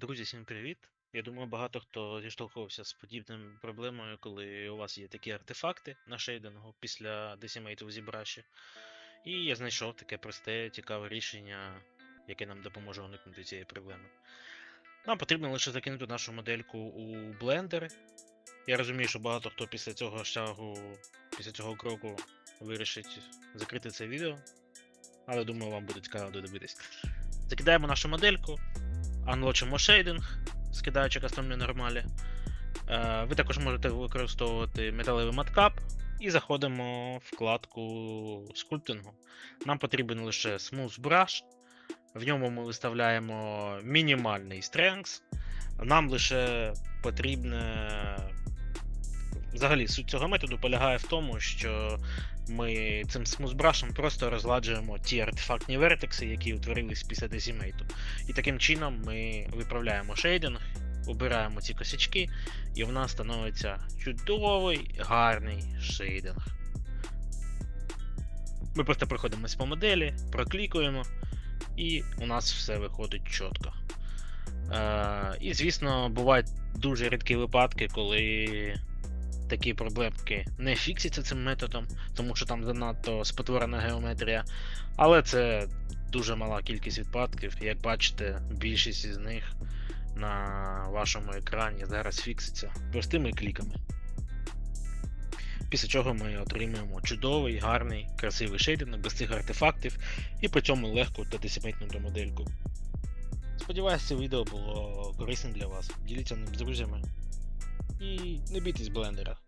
Друзі, всім привіт! Я думаю, багато хто зіштовхувався з подібною проблемою, коли у вас є такі артефакти на шейдингу після десімейту в зібраші. І я знайшов таке просте, цікаве рішення, яке нам допоможе уникнути цієї проблеми. Нам потрібно лише закинути нашу модельку у блендер. Я розумію, що багато хто після цього шагу, після цього кроку вирішить закрити це відео. Але думаю, вам буде цікаво додивитись. Закидаємо нашу модельку, анлочимо шейдинг, скидаючи кастомні нормалі. Е, Ви також можете використовувати металевий маткап і заходимо в вкладку скульптингу. Нам потрібен лише Smooth Brush. В ньому ми виставляємо мінімальний strength. Нам лише потрібне. Взагалі, суть цього методу полягає в тому, що ми цим смузбрашем просто розладжуємо ті артефактні вертекси, які утворились після дезімейту. І таким чином ми виправляємо шейдинг, обираємо ці косячки, і в нас становиться чудовий, гарний шейдинг. Ми просто проходимось по моделі, проклікуємо, і у нас все виходить чітко. Е, і, звісно, бувають дуже рідкі випадки, коли такі проблемки не фіксяться цим методом, тому що там занадто спотворена геометрія. Але це дуже мала кількість випадків. Як бачите, більшість із них на вашому екрані зараз фікситься простими кліками. Після чого ми отримуємо чудовий, гарний, красивий шейдинг без цих артефактів і при цьому легку та десятиметну модельку. Сподіваюсь, це відео було корисним для вас. Діліться ним з друзями. І не бійтесь блендера.